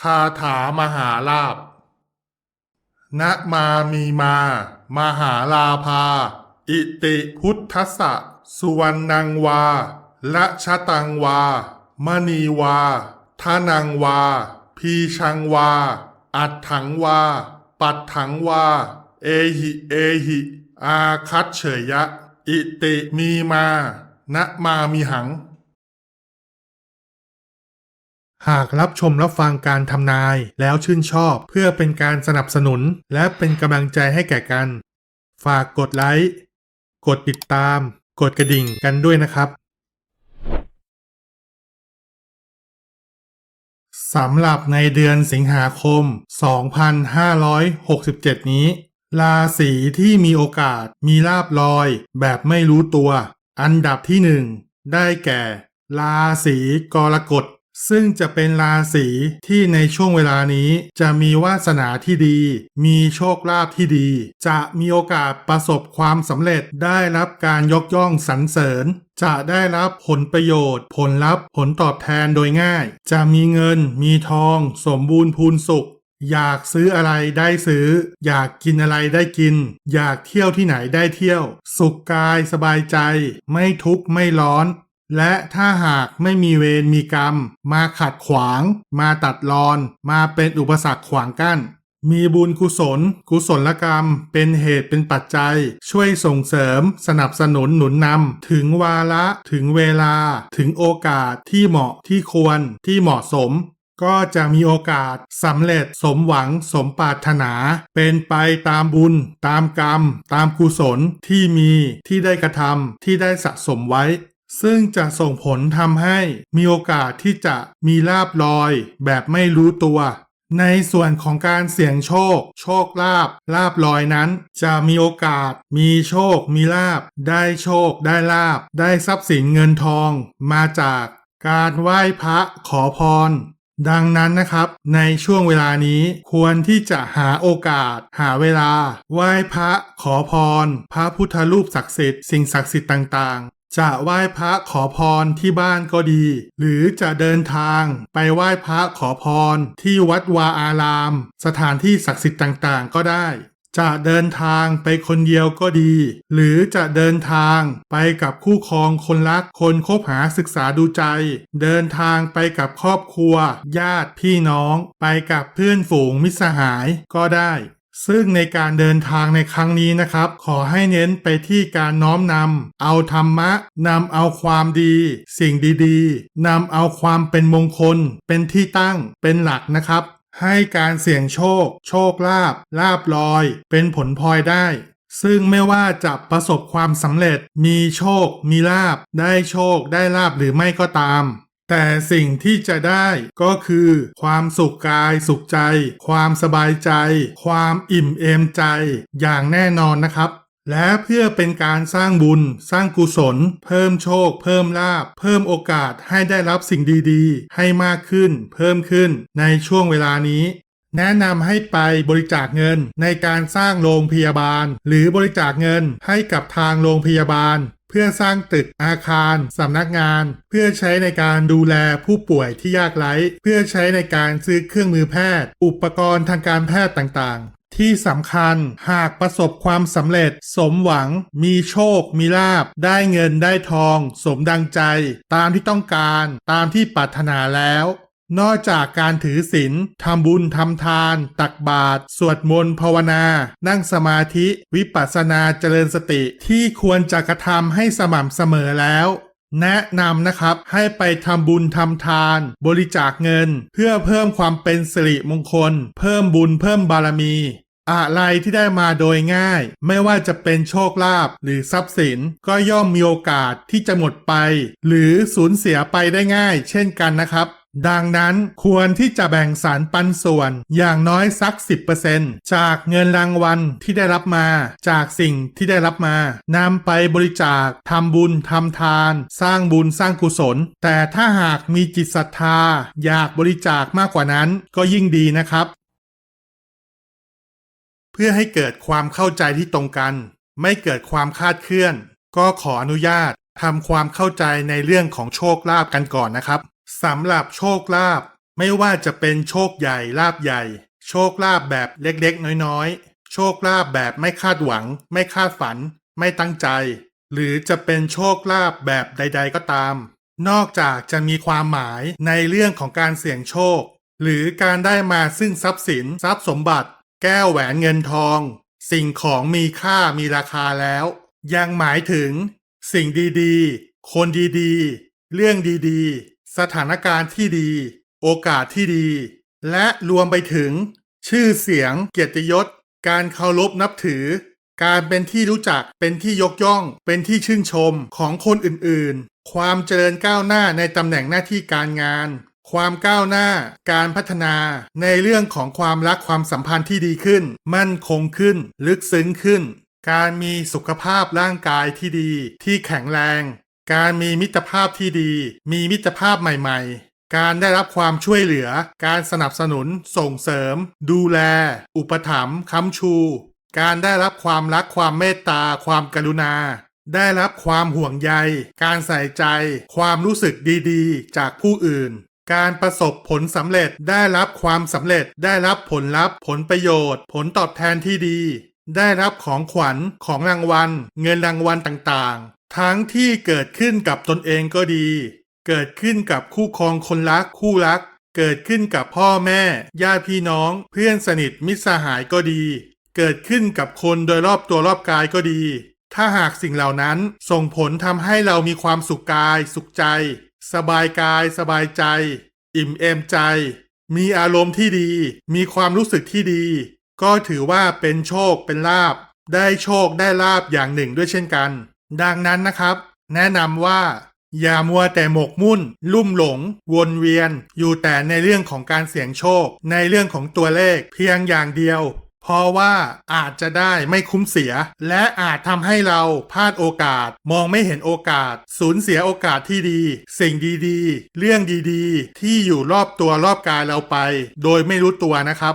คาถามหาลาภณมามีมา มหาลาภา อิติพุทธสะสุวรรณังวาละชะตังวา มณีวาทานังวา พีชังวา อัดถังวา ปัดถังวา เอหิเอหิ อาคัตเฉยยะอิติมีมาณมามีหัง หากรับชมรับฟังการทำนายแล้วชื่นชอบเพื่อเป็นการสนับสนุนและเป็นกำลังใจให้แก่กัน ฝากกดไลค์ กดติดตาม กดกระดิ่งกันด้วยนะครับ สำหรับในเดือนสิงหาคม 2567 นี้ ราศีที่มีโอกาสมีลาบลอยแบบไม่รู้ตัว อันดับที่หนึ่งได้แก่ ราศีกรกฎ ซึ่งจะเป็นราศีที่ในช่วงเวลานี้จะมีวาสนาที่ดี มีโชคลาภที่ดี จะมีโอกาสประสบความสำเร็จได้รับการยกย่องสรรเสริญ จะได้รับผลประโยชน์ ผลลัพธ์ ผลตอบแทนโดยง่าย จะมีเงิน มีทอง สมบูรณ์พูนสุข อยากซื้ออะไรได้ซื้อ อยากกินอะไรได้กิน อยากเที่ยวที่ไหนได้เที่ยว สุขกายสบายใจ ไม่ทุกข์ไม่ร้อน และถ้าหากไม่มีเวรมีกรรม มาขัดขวาง มาตัดรอน มาเป็นอุปสรรคขวางกั้น มีบุญกุศล กุศลกรรม เป็นเหตุเป็นปัจจัย ช่วยส่งเสริม สนับสนุนหนุนนำถึงวาระถึงเวลา ถึงโอกาสที่เหมาะที่ควรที่เหมาะสม ก็จะมีโอกาสสำเร็จสมหวังสมปรารถนา เป็นไปตามบุญ ตามกรรม ตามกุศลที่มีที่ได้กระทำที่ได้สะสมไว้ ซึ่งจะส่งผลทำให้มีโอกาสที่จะมีลาบลอยแบบไม่รู้ตัว ในส่วนของการเสี่ยงโชค โชคลาบลาบลอยนั้น จะมีโอกาส มีโชค มีลาบ ได้โชค ได้ลาบ ได้ทรัพย์สินเงินทอง มาจากการไหว้พระขอพร ดังนั้นนะครับ ในช่วงเวลานี้ควรที่จะหาโอกาส หาเวลา ไหว้พระขอพร พระพุทธรูปศักดิ์สิทธิ์สิ่งศักดิ์สิทธิ์ต่าง จะไหว้พระขอพรที่บ้านก็ดี หรือจะเดินทางไปไหว้พระขอพรที่วัดวาอาราม สถานที่ศักดิ์สิทธิ์ต่างๆ ก็ได้ จะเดินทางไปคนเดียวก็ดี หรือจะเดินทางไปกับคู่ครองคนรักคนคบหาศึกษาดูใจ เดินทางไปกับครอบครัว ญาติพี่น้อง ไปกับเพื่อนฝูงมิตรสหายก็ได้ ซึ่งในการเดินทางในครั้งนี้นะครับ ขอให้เน้นไปที่การน้อมนำเอาธรรมะนำเอาความดี สิ่งดีๆนำเอาความเป็นมงคล เป็นที่ตั้งเป็นหลักนะครับ ให้การเสี่ยงโชค โชคลาภลาบลอย เป็นผลพลอยได้ ซึ่งไม่ว่าจะประสบความสำเร็จ มีโชค มีลาบ ได้โชคได้ลาบหรือไม่ก็ตาม แต่สิ่งที่จะได้ก็คือ ความสุขกายสุขใจ ความสบายใจ ความอิ่มเอมใจ อย่างแน่นอนนะครับและเพื่อเป็นการสร้างบุญ สร้างกุศล เพิ่มโชค เพิ่มลาบ เพิ่มโอกาสให้ได้รับสิ่งดีๆ ให้มากขึ้น เพิ่มขึ้นในช่วงเวลานี้ แนะนำให้ไปบริจาคเงินในการสร้างโรงพยาบาล หรือบริจาคเงินให้กับทางโรงพยาบาล เพื่อสร้างตึกอาคารสำนักงาน เพื่อใช้ในการดูแลผู้ป่วยที่ยากไร้ เพื่อใช้ในการซื้อเครื่องมือแพทย์ อุปกรณ์ทางการแพทย์ต่างๆ ที่สำคัญหากประสบความสำเร็จ สมหวัง มีโชค มีลาบ ได้เงินได้ทอง สมดังใจ ตามที่ต้องการ ตามที่ปรารถนาแล้ว นอกจากการถือศีลทำบุญทำทาน ตักบาตรสวดมนต์ภาวนา นั่งสมาธิ วิปัสสนาเจริญสติที่ควรจะกระทำให้สม่ำเสมอแล้ว แนะนำนะครับให้ไปทำบุญทำทาน บริจาคเงิน เพื่อเพิ่มความเป็นสิริมงคล เพิ่มบุญเพิ่มบารมี อะไรที่ได้มาโดยง่าย ไม่ว่าจะเป็นโชคลาภหรือทรัพย์สินก็ย่อมมีโอกาสที่จะหมดไป หรือสูญเสียไปได้ง่าย เช่นกันนะครับ ดังนั้นควรที่จะแบ่งสารปันส่วนอย่างน้อยสัก 10%จากเงินรางวัลที่ได้รับมา จากสิ่งที่ได้รับมานำไปบริจาคทำบุญทำทาน สร้างบุญสร้างกุศล แต่ถ้าหากมีจิตศรัทธา อยากบริจาคมากกว่านั้นก็ยิ่งดีนะครับ เพื่อให้เกิดความเข้าใจที่ตรงกัน ไม่เกิดความคาดเคลื่อน ก็ขออนุญาตทำความเข้าใจในเรื่องของโชคลาภกันก่อนนะครับ สำหรับโชคลาภไม่ว่าจะเป็นโชคใหญ่ลาบใหญ่ โชคลาภแบบเล็กๆ น้อยๆ โชคลาภแบบไม่คาดหวัง ไม่คาดฝัน ไม่ตั้งใจ หรือจะเป็นโชคลาภแบบใด ๆ ก็ตาม นอกจากจะมีความหมายในเรื่องของการเสี่ยงโชค หรือการได้มาซึ่งทรัพย์สินทรัพย์สมบัติ แก้วแหวนเงินทอง สิ่งของมีค่ามีราคาแล้ว ยังหมายถึง สิ่งดีๆ คนดีๆ เรื่องดีๆ สถานการณ์ที่ดี โอกาสที่ดี และรวมไปถึง ชื่อเสียง เกียรติยศ การเคารพนับถือ การเป็นที่รู้จักเป็นที่ยกย่อง เป็นที่ชื่นชมของคนอื่นๆ ความเจริญก้าวหน้าในตำแหน่งหน้าที่การงาน ความก้าวหน้า การพัฒนาในเรื่องของความรักความสัมพันธ์ที่ดีขึ้น มั่นคงขึ้น ลึกซึ้งขึ้น การมีสุขภาพร่างกายที่ดี ที่แข็งแรง การมีมิตรภาพที่ดี มีมิตรภาพใหม่ๆ การได้รับความช่วยเหลือ การสนับสนุน ส่งเสริม ดูแล อุปถัมภ์ค้ำชู การได้รับความรักความเมตตา ความกรุณา ได้รับความห่วงใย การใส่ใจ ความรู้สึกดีๆ จากผู้อื่น การประสบผลสำเร็จ ได้รับความสำเร็จ ได้รับผลลัพธ์ ผลประโยชน์ ผลตอบแทนที่ดี ได้รับของขวัญ ของรางวัล เงินรางวัลต่างๆ ทั้งที่เกิดขึ้นกับตนเองก็ดี เกิดขึ้นกับคู่ครองคนรักคู่รัก เกิดขึ้นกับพ่อแม่ ญาติพี่น้อง เพื่อนสนิทมิตรสหายก็ดี เกิดขึ้นกับคนโดยรอบตัวรอบกายก็ดี ถ้าหากสิ่งเหล่านั้นส่งผลทำให้เรามีความสุขกาย สุขใจ สบายกาย สบายใจ อิ่มเอมใจ มีอารมณ์ที่ดี มีความรู้สึกที่ดี ก็ถือว่าเป็นโชคเป็นลาบได้โชคได้ลาบอย่างหนึ่งด้วยเช่นกัน ดังนั้นนะครับ แนะนำว่าอย่ามัวแต่หมกมุ่น ลุ่มหลง วนเวียน อยู่แต่ในเรื่องของการเสี่ยงโชค ในเรื่องของตัวเลขเพียงอย่างเดียว เพราะว่าอาจจะได้ไม่คุ้มเสีย และอาจทำให้เราพลาดโอกาส มองไม่เห็นโอกาส สูญเสียโอกาสที่ดี สิ่งดีๆ เรื่องดีๆ ที่อยู่รอบตัวรอบกายเราไป โดยไม่รู้ตัวนะครับ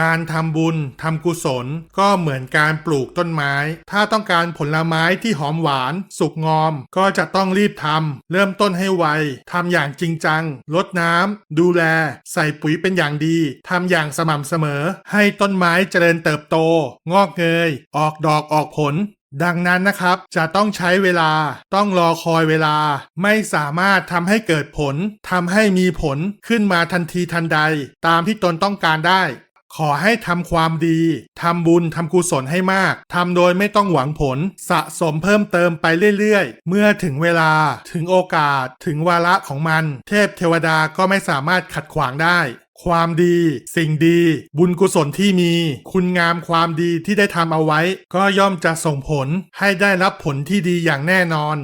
การทำบุญทำกุศล ก็เหมือนการปลูกต้นไม้ ถ้าต้องการผลไม้ที่หอมหวาน สุกงอม ก็จะต้องรีบทำเริ่มต้นให้ไวทำอย่างจริงจังลดน้ำดูแล ใส่ปุ๋ยเป็นอย่างดีทำอย่างสม่ำเสมอ ให้ต้นไม้เจริญเติบโต งอกเงย ออกดอกออกผลดังนั้นนะครับจะต้องใช้เวลาต้องรอคอยเวลา ไม่สามารถทำให้เกิดผลทำให้มีผลขึ้นมาทันทีทันใด ตามที่ตนต้องการได้ ขอให้ทำความดี ทำบุญทำกุศลให้มาก ทำโดยไม่ต้องหวังผล สะสมเพิ่มเติมไปเรื่อยๆ เมื่อถึงเวลา ถึงโอกาส ถึงวาระของมัน เทพเทวดาก็ไม่สามารถขัดขวางได้ ความดี สิ่งดี บุญกุศลที่มี คุณงามความดีที่ได้ทำเอาไว้ ก็ย่อมจะส่งผลให้ได้รับผลที่ดีอย่างแน่นอน